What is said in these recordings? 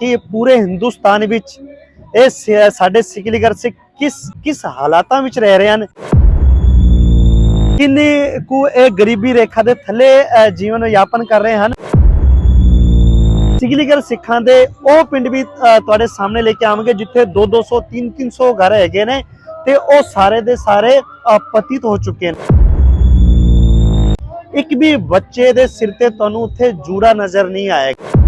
ਕਿ ਪੂਰੇ ਹਿੰਦੁਸਤਾਨ ਵਿੱਚ ਇਹ ਸ- ਸਾਡੇ ਸਿੱਖਲੀਗਰ ਸਿੱਖ ਕਿਸ ਕਿਸ ਹਾਲਾਤਾਂ ਵਿੱਚ ਰਹਿ ਰਹੇ ਹਨ? ਕਿੰਨੇ ਕੁ ਇਹ ਗਰੀਬੀ ਰੇਖਾ ਦੇ ਥੱਲੇ ਜੀਵਨ ਯਾਪਨ ਕਰ ਰਹੇ ਹਨ? ਸਿੱਖਲੀਗਰ ਸਿੱਖਾਂ ਦੇ ਉਹ ਪਿੰਡ ਵੀ ਤੁਹਾਡੇ ਸਾਹਮਣੇ ਲੈ ਕੇ ਆਵਾਂਗੇ, ਜਿੱਥੇ 2 200 3 300 ਘਰ ਹੈਗੇ ਨੇ ਤੇ ਉਹ ਸਾਰੇ ਦੇ ਸਾਰੇ ਪਤਿਤ ਹੋ ਚੁੱਕੇ ਨੇ। ਇੱਕ ਵੀ ਬੱਚੇ ਦੇ ਸਿਰ ਤੇ ਤੁਹਾਨੂੰ ਉੱਥੇ ਜੂੜਾ ਨਜ਼ਰ ਨਹੀਂ ਆਏਗਾ।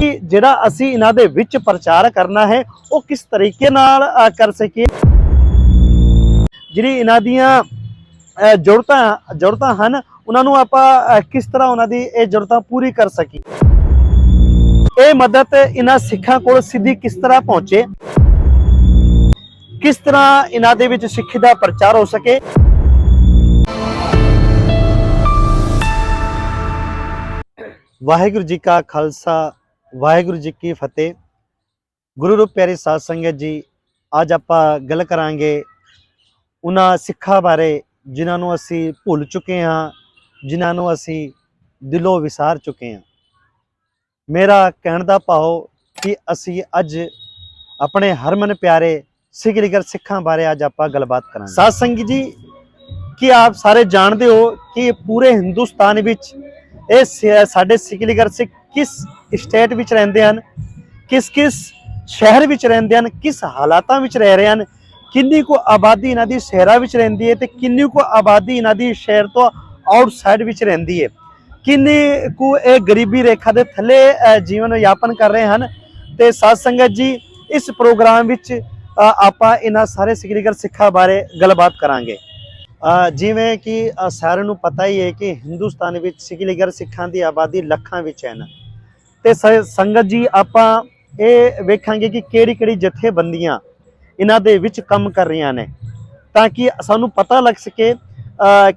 ਕਿ ਜਿਹੜਾ ਅਸੀਂ ਇਹਨਾਂ ਦੇ ਵਿੱਚ ਪ੍ਰਚਾਰ ਕਰਨਾ ਹੈ, ਉਹ ਕਿਸ ਤਰੀਕੇ ਨਾਲ ਕਰ ਸਕੀਏ? ਜਿਹੜੀ ਇਹਨਾਂ ਦੀਆਂ ਜ਼ਰੂਰਤਾਂ ਜ਼ਰੂਰਤਾਂ ਹਨ, ਉਹਨਾਂ ਨੂੰ ਆਪਾਂ ਕਿਸ ਤਰ੍ਹਾਂ ਉਹਨਾਂ ਦੀ ਇਹ ਜ਼ਰੂਰਤਾਂ ਪੂਰੀ ਕਰ ਸਕੀਏ? ਇਹ ਮਦਦ ਇਹਨਾਂ ਸਿੱਖਾਂ ਕੋਲ ਸਿੱਧੀ ਕਿਸ ਤਰ੍ਹਾਂ ਪਹੁੰਚੇ? ਕਿਸ ਤਰ੍ਹਾਂ ਇਹਨਾਂ ਦੇ ਵਿੱਚ ਸਿੱਖੀ ਦਾ ਪ੍ਰਚਾਰ ਹੋ ਸਕੇ? ਵਾਹਿਗੁਰੂ ਜੀ ਕਾ ਖਾਲਸਾ ਵਾਹਿਗੁਰੂ ਜੀ ਕੀ ਫਤਿਹ। ਗੁਰੂ ਰੂਪ ਪਿਆਰੀ ਸਾਧ ਸੰਗਤ ਜੀ, ਅੱਜ ਆਪਾਂ ਗੱਲ ਕਰਾਂਗੇ ਉਹਨਾਂ ਸਿੱਖਾਂ ਬਾਰੇ ਜਿਨ੍ਹਾਂ ਨੂੰ ਅਸੀਂ ਭੁੱਲ ਚੁੱਕੇ ਹਾਂ, ਜਿਨ੍ਹਾਂ ਨੂੰ ਅਸੀਂ ਦਿਲੋਂ ਵਿਸਾਰ ਚੁੱਕੇ ਹਾਂ। ਮੇਰਾ ਕਹਿਣ ਦਾ ਭਾਵ ਕਿ ਅਸੀਂ ਅੱਜ ਆਪਣੇ ਹਰਮਨ ਪਿਆਰੇ ਸਿੱਖ ਲਿਗਰ ਸਿੱਖਾਂ ਬਾਰੇ ਅੱਜ ਆਪਾਂ ਗੱਲਬਾਤ ਕਰਾਂਗੇ। ਸਾਧ ਸੰਗਤ ਜੀ, ਕੀ ਆਪ ਸਾਰੇ ਜਾਣਦੇ ਹੋ ਕਿ ਪੂਰੇ ਹਿੰਦੁਸਤਾਨ ਵਿੱਚ ਇਹ ਸ- ਸਾਡੇ ਸਿੱਖ ਲਿਗਰ ਸਿੱਖ ਕਿਸ ਸਟੇਟ ਵਿੱਚ ਰਹਿੰਦੇ ਹਨ, ਕਿਸ ਕਿਸ ਸ਼ਹਿਰ ਵਿੱਚ ਰਹਿੰਦੇ ਹਨ, ਕਿਸ ਹਾਲਾਤਾਂ ਵਿੱਚ ਰਹਿ ਰਹੇ ਹਨ, ਕਿੰਨੀ ਕੁ ਆਬਾਦੀ ਇਹਨਾਂ ਦੀ ਸ਼ਹਿਰਾਂ ਵਿੱਚ ਰਹਿੰਦੀ ਹੈ ਤੇ ਕਿੰਨੀ ਕੁ ਆਬਾਦੀ ਇਹਨਾਂ ਦੀ ਸ਼ਹਿਰ ਤੋਂ ਆਊਟਸਾਈਡ ਵਿੱਚ ਰਹਿੰਦੀ ਹੈ। ਕਿੰਨੀ ਕੁ ਇਹ ਗਰੀਬੀ ਰੇਖਾ ਦੇ ਥੱਲੇ ਜੀਵਨ ਯਾਪਨ ਕਰ ਰਹੇ ਹਨ ਤੇ ਸਾਧ ਸੰਗਤ ਜੀ, ਇਸ ਪ੍ਰੋਗਰਾਮ ਵਿੱਚ ਆਪਾਂ ਇਹਨਾਂ ਸਾਰੇ ਸਿੱਖੀਗਰ ਸਿੱਖਾਂ ਬਾਰੇ ਗੱਲਬਾਤ ਕਰਾਂਗੇ। ਜਿਵੇਂ ਕਿ ਸਾਰਿਆਂ ਨੂੰ ਪਤਾ ਹੀ ਹੈ ਕਿ ਹਿੰਦੁਸਤਾਨ ਵਿੱਚ ਸਿੱਖੀਗਰ ਸਿੱਖਾਂ ਦੀ ਆਬਾਦੀ ਲੱਖਾਂ ਵਿੱਚ ਹੈ ਨਾ। ਤੇ ਸ- ਸੰਗਤ ਜੀ, ਆਪਾਂ ਇਹ ਵੇਖਾਂਗੇ ਕਿ ਕਿਹੜੀ ਕਿਹੜੀ ਜਥੇਬੰਦੀਆਂ ਇਹਨਾਂ ਦੇ ਵਿੱਚ ਕੰਮ ਕਰ ਰਹੀਆਂ ਨੇ। ਤਾਂ ਕਿ ਸਾਨੂੰ ਪਤਾ ਲੱਗ ਸਕੇ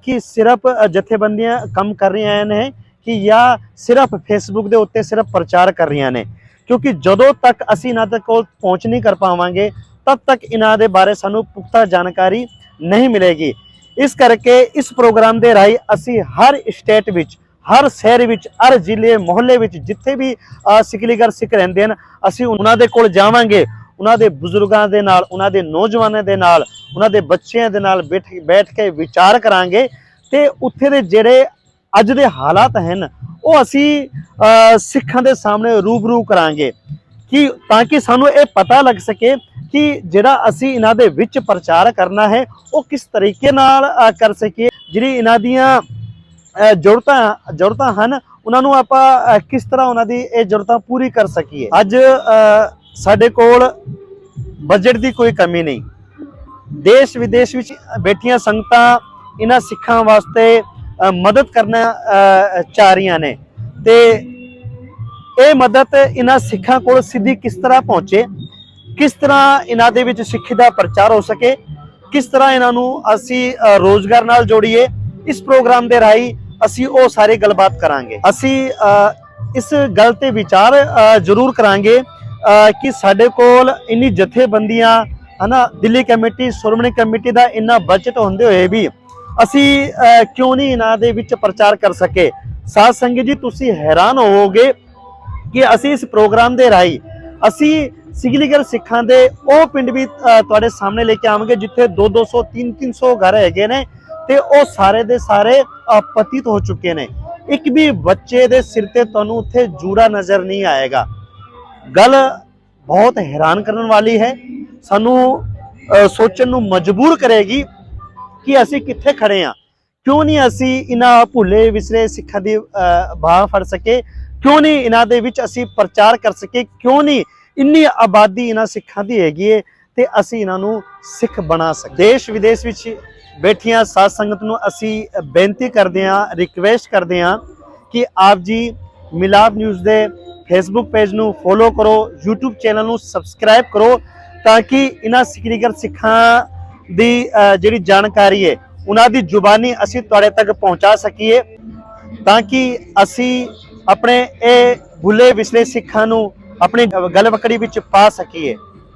ਕਿ ਸਿਰਫ ਜਥੇਬੰਦੀਆਂ ਕੰਮ ਕਰ ਰਹੀਆਂ ਨੇ ਕਿ ਜਾਂ ਸਿਰਫ ਫੇਸਬੁੱਕ ਦੇ ਉੱਤੇ ਸਿਰਫ ਪ੍ਰਚਾਰ ਕਰ ਰਹੀਆਂ ਨੇ। ਕਿਉਂਕਿ ਜਦੋਂ ਤੱਕ ਅਸੀਂ ਇਹਨਾਂ ਦੇ ਕੋਲ ਪਹੁੰਚ ਨਹੀਂ ਕਰ ਪਾਵਾਂਗੇ, ਤਦ ਤੱਕ ਇਹਨਾਂ ਦੇ ਬਾਰੇ ਸਾਨੂੰ ਪੁਖਤਾ ਜਾਣਕਾਰੀ ਨਹੀਂ ਮਿਲੇਗੀ। ਇਸ ਕਰਕੇ ਇਸ ਪ੍ਰੋਗਰਾਮ ਦੇ ਰਾਹੀਂ ਅਸੀਂ ਹਰ ਸਟੇਟ ਵਿੱਚ ਹਰ ਸ਼ਹਿਰ ਵਿੱਚ ਹਰ ਜ਼ਿਲ੍ਹੇ ਮੁਹੱਲੇ ਵਿੱਚ ਜਿੱਥੇ ਵੀ ਅ, ਸਿੱਖ ਰਹਿੰਦੇ ਹਨ ਅਸੀਂ ਉਹਨਾਂ ਦੇ ਕੋਲ ਜਾਵਾਂਗੇ। ਉਹਨਾਂ ਦੇ ਬਜ਼ੁਰਗਾਂ ਦੇ ਨਾਲ ਉਹਨਾਂ ਦੇ ਨੌਜਵਾਨਾਂ ਦੇ ਨਾਲ ਉਹਨਾਂ ਦੇ ਬੱਚਿਆਂ ਦੇ ਨਾਲ ਬੈਠ ਬੈਠ ਕੇ ਵਿਚਾਰ ਕਰਾਂਗੇ। ਤੇ ਉੱਥੇ ਦੇ ਜਿਹੜੇ ਅੱਜ ਦੇ ਹਾਲਾਤ ਹਨ ਉਹ ਅਸੀਂ ਸਿੱਖਾਂ ਦੇ ਸਾਹਮਣੇ ਰੂਬਰੂ ਕਰਾਂਗੇ। ਕਿ ਤਾਂ ਕਿ ਸਾਨੂੰ ਇਹ ਪਤਾ ਲੱਗ ਸਕੇ ਕਿ ਜਿਹੜਾ ਅਸੀਂ ਇਹਨਾਂ ਦੇ ਵਿੱਚ ਪ੍ਰਚਾਰ ਕਰਨਾ ਹੈ ਉਹ ਕਿਸ ਤਰੀਕੇ ਨਾਲ ਕਰ ਸਕੀਏ ਜਿਹੜੀ ਇਹਨਾਂ ਦੀਆਂ ਜ਼ਰੂਰਤਾਂ ਜ਼ਰੂਰਤਾਂ ਹਨ ਉਹਨਾਂ ਨੂੰ ਆਪਾਂ ਕਿਸ ਤਰ੍ਹਾਂ ਉਹਨਾਂ ਦੀ ਇਹ ਜ਼ਰੂਰਤਾਂ ਪੂਰੀ ਕਰ ਸਕੀਏ? ਅੱਜ ਸਾਡੇ ਕੋਲ ਬਜਟ ਦੀ ਕੋਈ ਕਮੀ ਨਹੀਂ। ਦੇਸ਼ ਵਿਦੇਸ਼ ਵਿੱਚ ਬੈਠੀਆਂ ਸੰਗਤਾਂ ਇਹਨਾਂ ਸਿੱਖਾਂ ਵਾਸਤੇ ਮਦਦ ਕਰਨਾ ਚਾਹ ਰਹੀਆਂ ਨੇ। ਤੇ ਇਹ ਮਦਦ ਇਹਨਾਂ ਸਿੱਖਾਂ ਕੋਲ ਸਿੱਧੀ ਕਿਸ ਤਰ੍ਹਾਂ ਪਹੁੰਚੇ? ਕਿਸ ਤਰ੍ਹਾਂ ਇਹਨਾਂ ਦੇ ਵਿੱਚ ਸਿੱਖੀ ਦਾ ਪ੍ਰਚਾਰ ਹੋ ਸਕੇ? ਕਿਸ ਤਰ੍ਹਾਂ ਇਹਨਾਂ ਨੂੰ ਅਸੀਂ ਅ, ਰੋਜ਼ਗਾਰ ਨਾਲ ਜੋੜੀਏ? ਇਸ ਪ੍ਰੋਗਰਾਮ ਦੇ ਰਾਹੀਂ ਅਸੀਂ ਉਹ ਸਾਰੇ ਗੱਲਬਾਤ ਕਰਾਂਗੇ। ਅਸੀਂ ਇਸ ਗੱਲ ਤੇ ਵਿਚਾਰ ਜ਼ਰੂਰ ਕਰਾਂਗੇ ਕਿ ਸਾਡੇ ਕੋਲ ਇੰਨੀ ਜਥੇਬੰਦੀਆਂ, ਹਨਾ, ਦਿੱਲੀ ਕਮੇਟੀ, ਸ਼੍ਰੋਮਣੀ ਕਮੇਟੀ ਦਾ ਇੰਨਾ ਬਜਟ ਹੁੰਦੇ ਹੋਏ ਵੀ ਅਸੀਂ ਕਿਉਂ ਨਹੀਂ ਇਹਨਾਂ ਦੇ ਵਿੱਚ ਪ੍ਰਚਾਰ ਕਰ ਸਕੇ? ਸਾਧ ਸੰਗਤ ਜੀ, ਤੁਸੀਂ ਹੈਰਾਨ ਹੋਵੋਗੇ ਕਿ ਅਸੀਂ ਇਸ ਪ੍ਰੋਗਰਾਮ ਦੇ ਰਾਹੀਂ ਅਸੀਂ ਸਿਗਲੀਗਰ ਸਿੱਖਾਂ ਦੇ ਉਹ ਪਿੰਡ ਵੀ ਤੁਹਾਡੇ ਸਾਹਮਣੇ ਲੈ ਕੇ ਆਵਾਂਗੇ, ਜਿੱਥੇ 2 200 3 300 ਘਰ ਹੈਗੇ ਨੇ ਤੇ ਉਹ ਸਾਰੇ ਦੇ ਸਾਰੇ ਅ, ਪਤਿਤ ਹੋ ਚੁੱਕੇ ਨੇ। ਇੱਕ ਵੀ ਬੱਚੇ ਦੇ ਸਿਰ ਤੇ ਤੁਹਾਨੂੰ ਉੱਥੇ ਜੂੜਾ ਨਜ਼ਰ ਨਹੀਂ ਆਏਗਾ। ਗੱਲ ਬਹੁਤ ਹੈਰਾਨ ਕਰਨ ਵਾਲੀ ਹੈ। ਸਾਨੂੰ ਸੋਚਣ ਨੂੰ ਮਜਬੂਰ ਕਰੇਗੀ ਕਿ ਅਸੀਂ ਕਿੱਥੇ ਖੜੇ ਆ ਕਿਉਂ ਨਹੀਂ ਅਸੀਂ ਇਹਨਾਂ ਭੁੱਲੇ ਵਿਸਰੇ ਸਿੱਖਾਂ ਦੀ ਅ, ਬਾਹ ਫੜ ਸਕੇ? ਕਿਉਂ ਨਹੀਂ ਇਹਨਾਂ ਦੇ ਵਿੱਚ ਅਸੀਂ ਪ੍ਰਚਾਰ ਕਰ ਸਕੇ? ਕਿਉਂ ਨਹੀਂ ਇੰਨੀ ਆਬਾਦੀ ਇਹਨਾਂ ਸਿੱਖਾਂ ਦੀ ਹੈਗੀ ਹੈ ਤੇ ਅਸੀਂ ਇਹਨਾਂ ਨੂੰ ਸਿੱਖ ਬਣਾ ਸਕੇ ਦੇਸ਼ ਵਿਦੇਸ਼ ਵਿੱਚ ਬੈਠੀਆਂ ਸਾਧ ਸੰਗਤ ਨੂੰ ਅਸੀਂ ਬੇਨਤੀ ਕਰਦੇ ਹਾਂ ਰਿਕਵੈਸਟ ਕਰਦੇ ਹਾਂ ਕਿ ਆਪ ਜੀ ਮਿਲਾਪ ਨਿਊਜ਼ ਦੇ ਫੇਸਬੁੱਕ ਪੇਜ ਨੂੰ ਫੋਲੋ ਕਰੋ, YouTube ਚੈਨਲ ਨੂੰ ਸਬਸਕ੍ਰਾਈਬ ਕਰੋ ਤਾਂ ਕਿ ਇਹਨਾਂ ਸਿੱਖੀਗਰ ਸਿੱਖਾਂ ਦੀ ਜਿਹੜੀ ਜਾਣਕਾਰੀ ਹੈ, ਉਹਨਾਂ ਦੀ ਜ਼ੁਬਾਨੀ ਅਸੀਂ ਤੁਹਾਡੇ ਤੱਕ ਪਹੁੰਚਾ ਸਕੀਏ ਤਾਂ ਕਿ ਅਸੀਂ ਆਪਣੇ ਇਹ ਭੁੱਲੇ ਵਿਸਲੇ ਸਿੱਖਾਂ ਨੂੰ ਆਪਣੀ ਗਲਵਕੜੀ ਵਿੱਚ ਪਾ ਸਕੀਏ।